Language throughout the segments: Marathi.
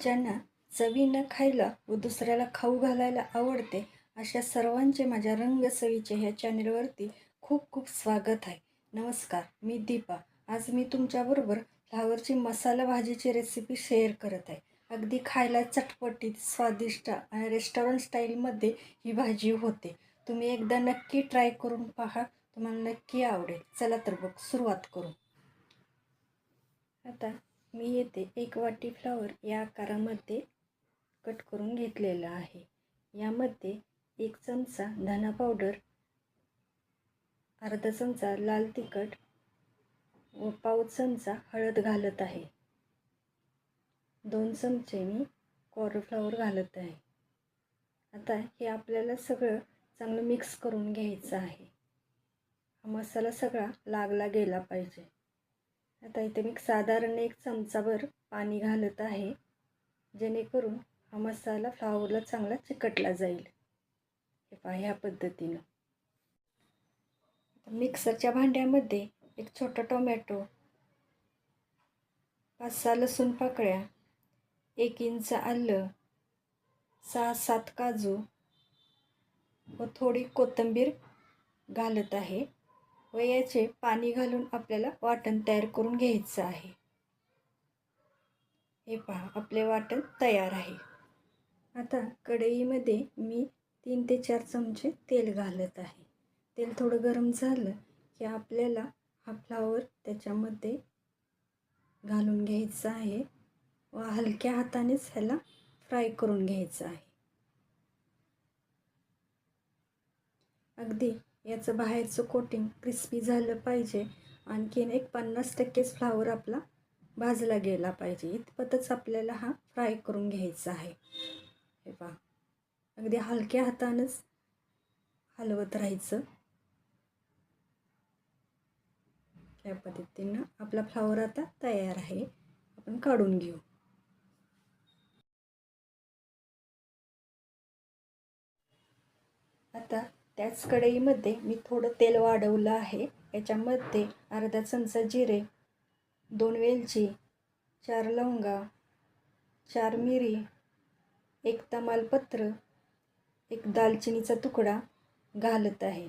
ज्यांना चवीनं खायला व दुसऱ्याला खाऊ घालायला आवडते अशा सर्वांचे माझ्या रंगसवीचे ह्या चॅनेलवरती खूप खूप स्वागत आहे. नमस्कार मी दीपा. आज मी तुमच्याबरोबर फ्लावरची मसाला भाजीची रेसिपी शेअर करत आहे. अगदी खायला चटपटीत स्वादिष्ट आणि रेस्टॉरंट स्टाईलमध्ये ही भाजी होते. तुम्ही एकदा नक्की ट्राय करून पहा. तुम्हाला नक्की आवडेल. चला तर बघ सुरुवात करू. आता मी येथे एक वाटी फ्लावर या आकारामध्ये कट करून घेतलेला आहे. यामध्ये एक चमचा धना पावडर अर्धा चमचा लाल तिखट व पाव चमचा हळद घालत आहे. दोन चमचे मी कॉर्नफ्लावर घालत आहे. आता हे आपल्याला सगळं चांगलं मिक्स करून घ्यायचं आहे. हा मसाला सगळा लागला गेला पाहिजे. आता इथे मी साधारण एक चमचाभर पाणी घालत आहे. जेणेकरून हा मसाला फ्लावरला चांगला चिकटला जाईल. हे पहा ह्या पद्धतीनं. मिक्सरच्या भांड्यामध्ये एक छोटा टोमॅटो पाच सहा लसूण पाकळ्या एक इंच आलं सहा सात काजू व थोडी कोथिंबीर घालत आहे. व याचे पाणी घालून आपल्याला वाटण तयार करून घ्यायचं आहे. हे पहा आपले वाटण तयार आहे. आता कढईमध्ये मी तीन ते चार चमचे तेल घालत आहे. तेल थोडं गरम झालं की आपल्याला हा फ्लावर त्याच्यामध्ये घालून घ्यायचा आहे व हलक्या हातानेच ह्याला फ्राय करून घ्यायचं आहे. अगदी याचं बाहेरचं कोटिंग क्रिस्पी झालं पाहिजे. आणखीन एक पन्नास टक्केच फ्लावर आपला भाजला गेला पाहिजे. इतपतच आपल्याला हा फ्राय करून घ्यायचा आहे. हे पहा. अगदी हलक्या हातानंच हलवत राहायचं. या पद्धतीनं आपला फ्लावर आता तयार आहे. आपण काढून घेऊ. आता त्याच कढईमध्ये मी थोडं तेल वाढवलं आहे. याच्यामध्ये अर्धा चमचा जिरे दोन वेलची चार लवंगा चार मिरी एक तमालपत्र एक दालचिनीचा तुकडा घालत आहे.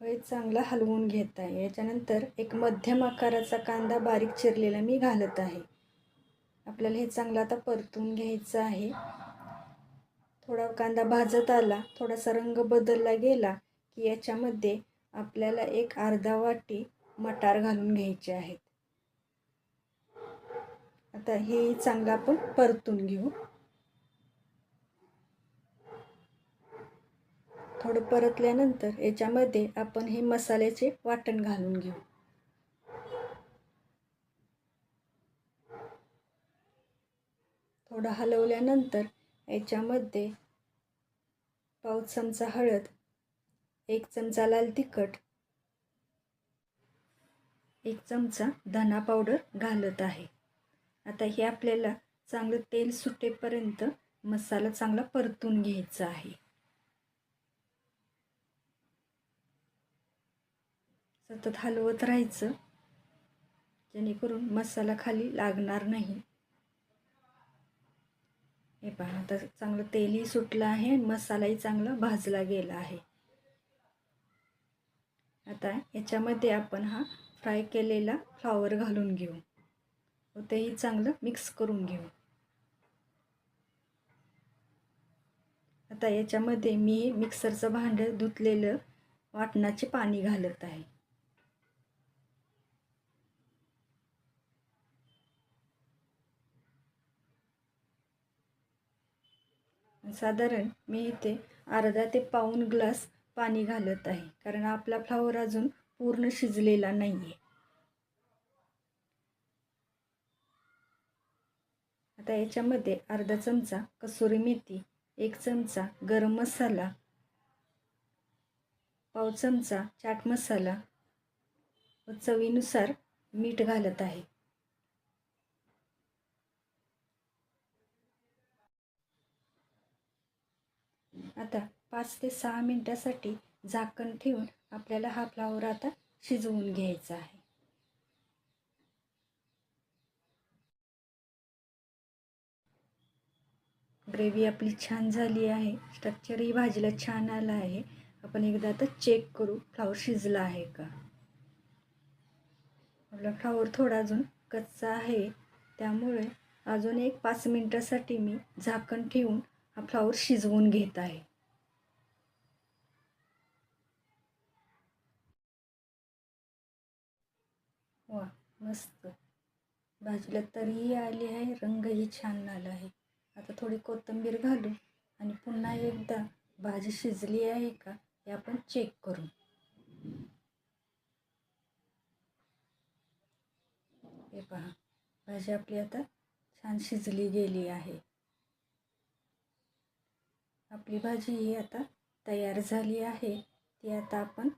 हे चांगला हलवून घेत आहे. याच्यानंतर एक मध्यम आकाराचा कांदा बारीक चिरलेला मी घालत आहे. आपल्याला हे चांगलं आता परतून घ्यायचं आहे. थोडा कांदा भाजत आला थोडासा रंग बदलला गेला की याच्यामध्ये आपल्याला एक अर्धा वाटी मटार घालून घ्यायचे आहेत. आता हे चांगलं आपण परतून घेऊ. थोडं परतल्यानंतर याच्यामध्ये आपण हे मसाल्याचे वाटण घालून घेऊ. थोडं हलवल्यानंतर याच्यामध्ये पाव चमचा हळद एक चमचा लाल तिखट एक चमचा धना पावडर घालत आहे. आता हे आपल्याला चांगलं तेल सुटेपर्यंत मसाला चांगला परतून घ्यायचा आहे. सतत हलवत राहायचं जेणेकरून मसाला खाली लागणार नाही. हे पहा आता चांगलं तेलही सुटलं आहे मसालाही चांगला भाजला गेला आहे. आता याच्यामध्ये आपण हा फ्राय केलेला फ्लावर घालून घेऊ. व तेही चांगलं मिक्स करून घेऊ. आता याच्यामध्ये मी मिक्सरचं भांडं धुतलेलं वाटणाचे पाणी घालत आहे. साधारण मी इथे अर्धा ते पाऊण ग्लास पाणी घालत आहे. कारण आपला फ्लावर अजून पूर्ण शिजलेला नाही आहे आता याच्यामध्ये अर्धा चमचा कसुरी मेथी एक चमचा गरम मसाला पाव चमचा चाट मसाला व चवीनुसार मीठ घालत आहे. आता पाच ते सहा मिनटासाठी झाकण ठेवून आपल्याला हा फ्लावर आता शिजवून घ्यायचा आहे. ग्रेव्ही आपली छान झाली आहे. स्ट्रक्चरही भाजीला छान आला आहे. आपण एकदा आता चेक करू फ्लावर शिजला आहे का. आपला फ्लावर थोडा अजून कच्चा आहे. त्यामुळे अजून एक पाच मिनटासाठी मी झाकण ठेवून हा फ्लावर शिजवून घेत आहे. वा मस्त. भाजीला तरीही आली आहे रंगही छान आला आहे. आता थोडी कोथिंबीर घालू आणि पुन्हा एकदा भाजी शिजली आहे का हे आपण चेक करू. हे पहा भाजी आपली आता छान शिजली गेली आहे. आपली भाजी ही आता तयार झाली आहे. ती आता आपण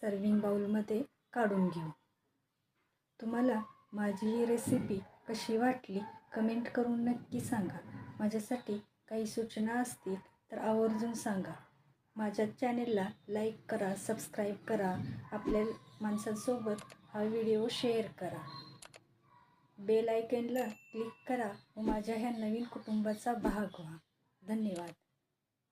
सर्विंग बाउलमध्ये काढून घेऊ. तुम्हाला माझी ही रेसिपी कशी वाटली कमेंट करून नक्की सांगा. माझ्यासाठी काही सूचना असतील तर आवर्जून सांगा. माझ्या चॅनेलला लाईक करा सबस्क्राईब करा. आपल्या माणसांसोबत हा व्हिडिओ शेअर करा. बेल आयकनला क्लिक करा व माझ्या ह्या नवीन कुटुंबाचा भाग व्हा. धन्यवाद.